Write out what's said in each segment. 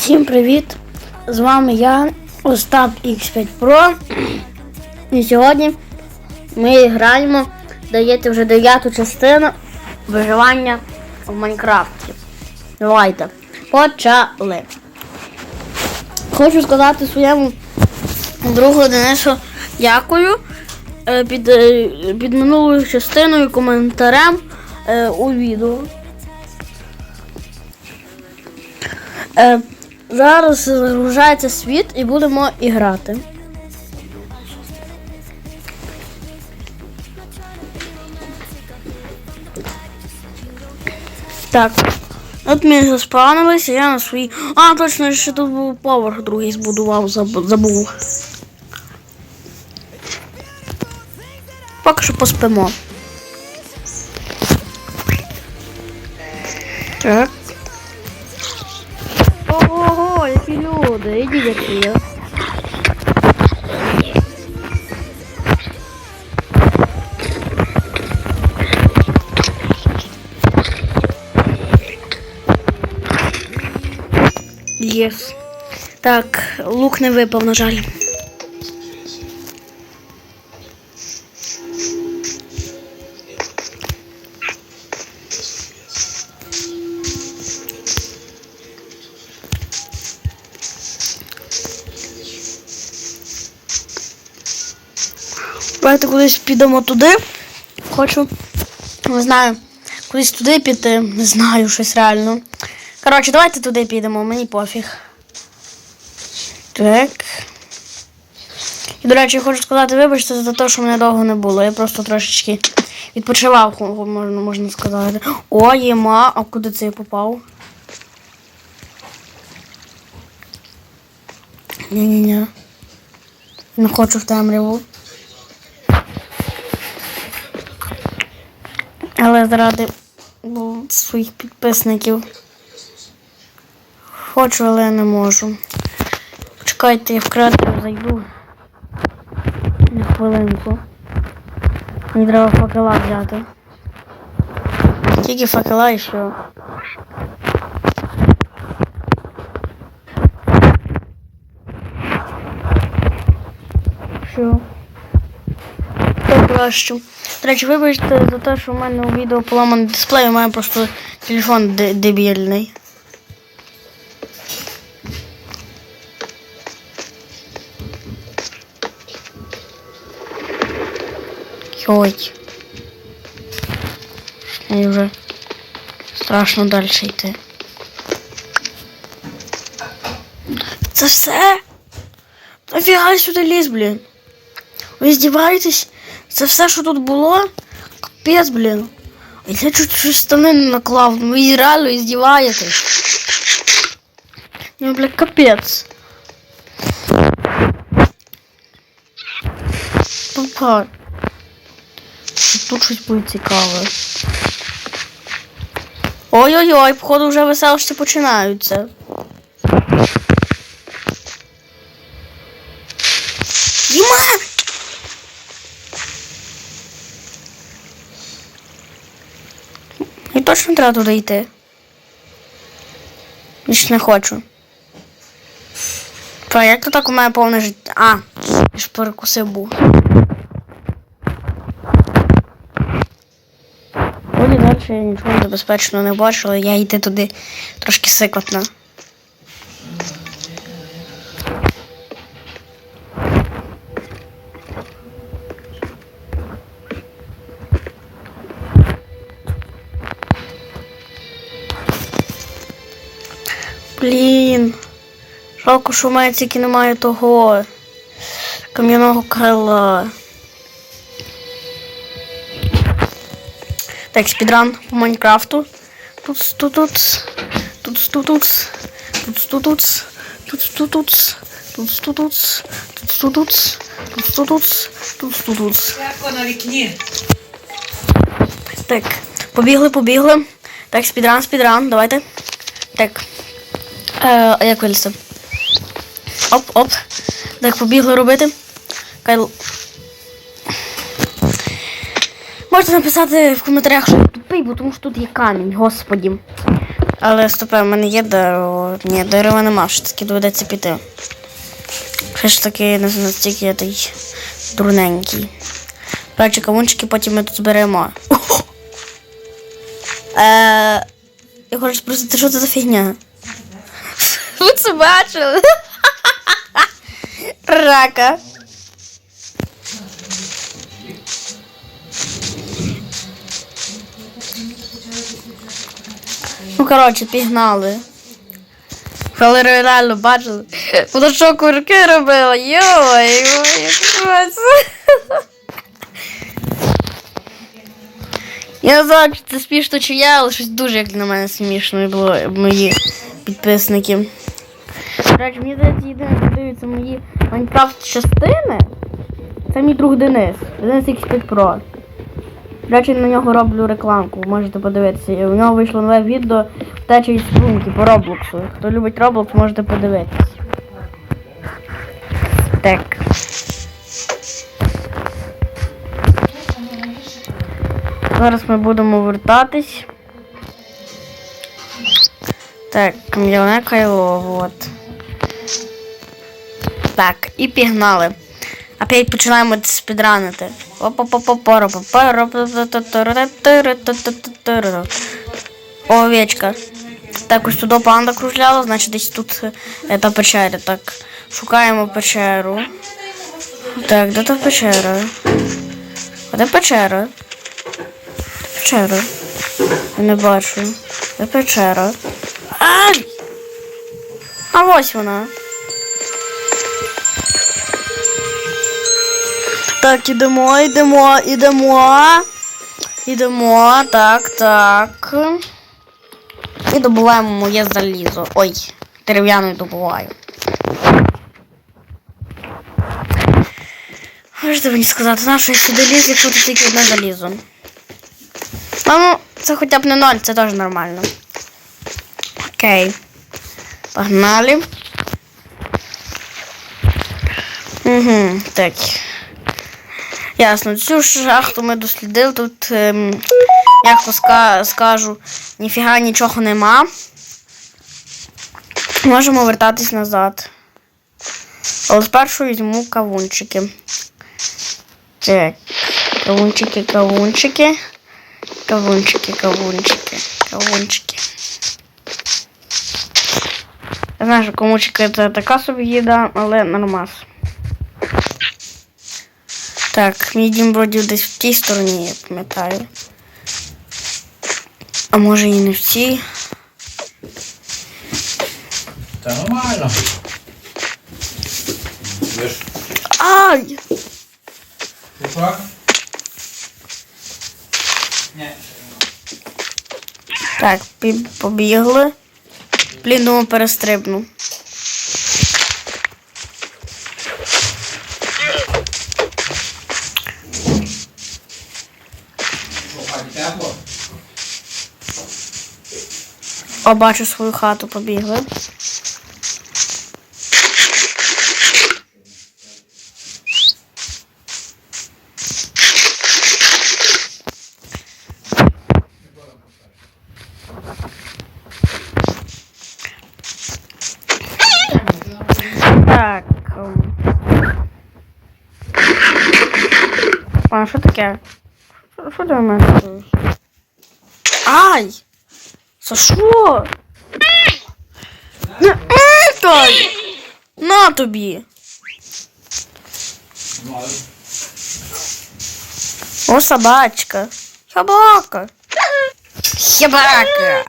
Всім привіт! З вами я, Остап X5 Pro. І сьогодні ми граємо, даєте вже дев'яту частину виживання в Майнкрафті. Давайте. Почали. Хочу сказати своєму другу Денису дякую е, під, е, під минулою частиною коментарем е, у відео. Зараз загружається світ і будемо і грати. Так. От ми заспавнилися, я на своїй. А, точно, ще тут був поверх другий збудував, заб- забув. Поки що поспимо. Так. видеть от. Yes. Так, лук не випав, на жаль. Давайте кудись підемо туди. Хочу. Не знаю. Кудись туди піти. Не знаю щось реально. Коротше, давайте туди підемо, мені пофіг. Так. І, до речі, хочу сказати, вибачте за те, що мене довго не було. Я просто трошечки відпочивав, можна, можна сказати. О, єма, а куди це я попав? Ні-ні-ні. Не хочу в темряву. Але заради ну, своїх підписників. Хочу, але не можу. Чекайте, я вкратце зайду. На хвилинку. Мені треба факела взяти. Тільки факела і що. Що? То. До речі, вибачте за те, що в мене у відео поламаний дисплей, у мене просто телефон де- дебільний. Йой. Мені вже страшно далі йти. Це все? Нафіга сюди ліз, блін? Ви здіваєтесь? Це все, що тут було? Капець, блін. А Я чуть щось штани наклав. Ну ви реально здіваєтесь. Ну, бля, капець. Папа. Тут щось буде цікаве. Ой-ой-ой, походу вже веселощі починаються. І точно треба туди йти. Більше не хочу. Та як то так у мене повне життя? А, я ж перекусив був. Далі я нічого небезпечного не бачу, але я йти туди трошки сикотно. Блін. Жалко, що в мене тільки немає того кам'яного крила. Так, спідран по Майнкрафту. Тут тут тут тут тут тут тут тут тут тут тут тут тут тут тут тут тут тут тут тут Як воно вікні? Так, побігли, побігли. Так, спідран, спідран, давайте. Так. Е, а як вилізти? Оп, оп. Так, побігли робити. Кайл. Можете написати в коментарях, що я тупий, бо тому що тут є камінь, господі. Але стопе, в мене є дерево. Ні, дерева нема, все таки доведеться піти. Все ж таки не настільки я той дурненький. Коротше, кавунчики потім ми тут зберемо. Е, я хочу спросити, що це за фігня? Ви це бачили? Рака. Ну, коротше, пігнали. Коли реально бачили. Вона що курки робила? Йой, ой, що? Я не знаю, чи це смішно чи я, але щось дуже як на мене смішно було мої підписники. Речі, мені здається, єдине, що дивиться мої Майнкрафт частини. Це мій друг Денис. Денис X5 Pro. До речі, на нього роблю рекламку, можете подивитися. У нього вийшло нове відео втеча із струнки по Роблоксу. Хто любить Роблокс, можете подивитись. Так. Зараз ми будемо вертатись. Так, кам'яне кайло, от. Так, і пігнали. Опять починаємо спідранити. Овечка. Так, ось туди панда кружляла, значить десь тут та печера. Так, шукаємо печеру. Так, де та печера? Де печера? Печера. Я не бачу. Де печера? Ай! А ось вона. Так, ідемо, ідемо, ідемо. Ідемо, так, так. І добуваємо моє залізо. Ой, дерев'яне добуваю. Можете мені сказати, на що сюди ліз, якщо тут тільки одне залізо. Ну, це хоча б не ноль, це теж нормально. Окей. Погнали. Угу, так. Ясно, цю шахту ми дослідили. Тут, ем, як то ска- скажу, ніфіга нічого нема. Можемо вертатись назад. Але спершу візьму кавунчики. Так. Кавунчики, кавунчики. Кавунчики, кавунчики, кавунчики. Я знаю, що кавунчики це така собі їда, але нормас. Так, мій дім вроді десь в тій стороні, я пам'ятаю. А може і не в цій. Та нормально. Ж Ай! купак? Ні. Так, побігли. Блін, думаю, перестрибну. Що, в хаті О, бачу свою хату, побігли. Так. ем. А, що таке? Що ти в? Ай! За що? Не екай! На тобі! О, собачка. Собака. Собака.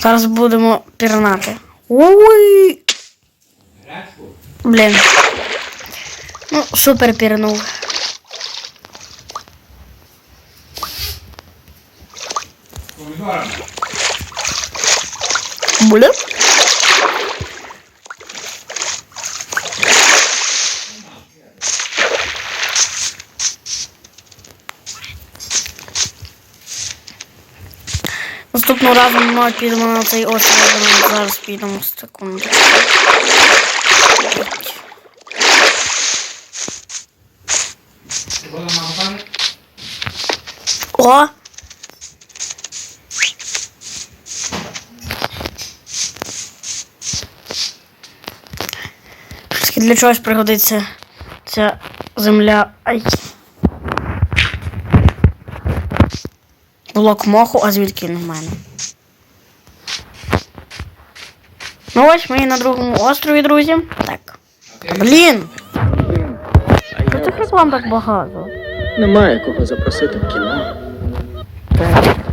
Зараз будемо пірнати. Ой! Блін. Ну, супер пірнув. Помідорами. Наступного разу ми підемо на цей острів. Зараз підемо секунду. О! Для чогось пригодиться ця земля. Ай. Блок моху, а звідки він в мене? Ну ось ми на другому острові, друзі. Так. Та блін! Що цих реклам так багато? Немає кого запросити в кіно. Так.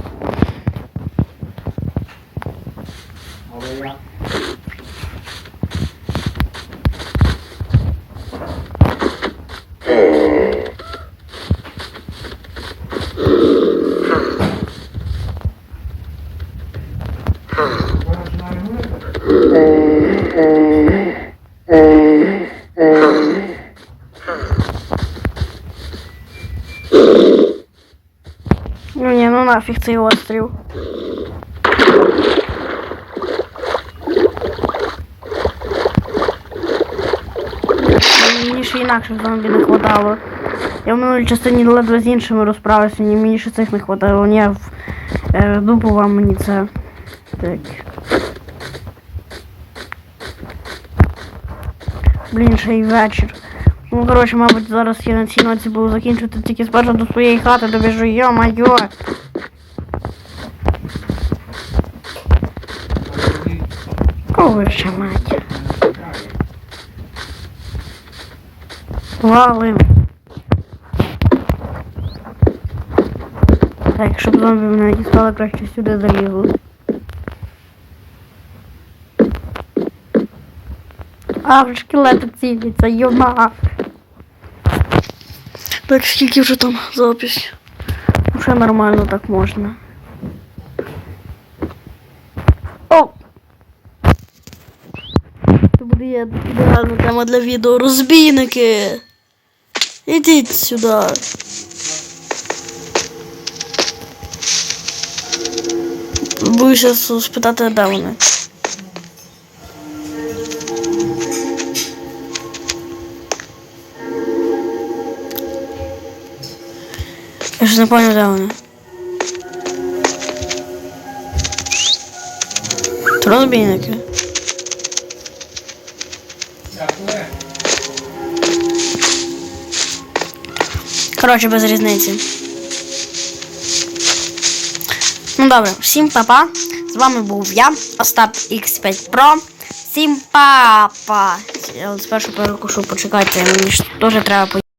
Нафіг цей острів. Мені ще інакше зомбі не хватало. Я в минулій частині ледве з іншими розправився, ні мені ще цих не хватало. Ні, в е, дупу мені це. Так. Блін, ще й вечір. Ну, коротше, мабуть, зараз я на цій ноці буду закінчувати тільки спершу до своєї хати добіжу, йо-майо. Ще мать? Валим. Так, щоб зомбі мене дістали, краще сюди залізли. А, вже шкелети ціляться, йома. Так, скільки вже там запись? Вже нормально так можна. О! Це буде є ідеальна тема для відео. Розбійники! Ідіть сюди. Боюся спитати, де вони. Я ж не пам'ятаю, де вони. Розбійники. Коротше, без різниці. Ну добре, всім па-па. З вами був я, Остап X5 Pro. Всім па-па. Я спершу перекушу, почекайте, мені ж теж треба поїхати.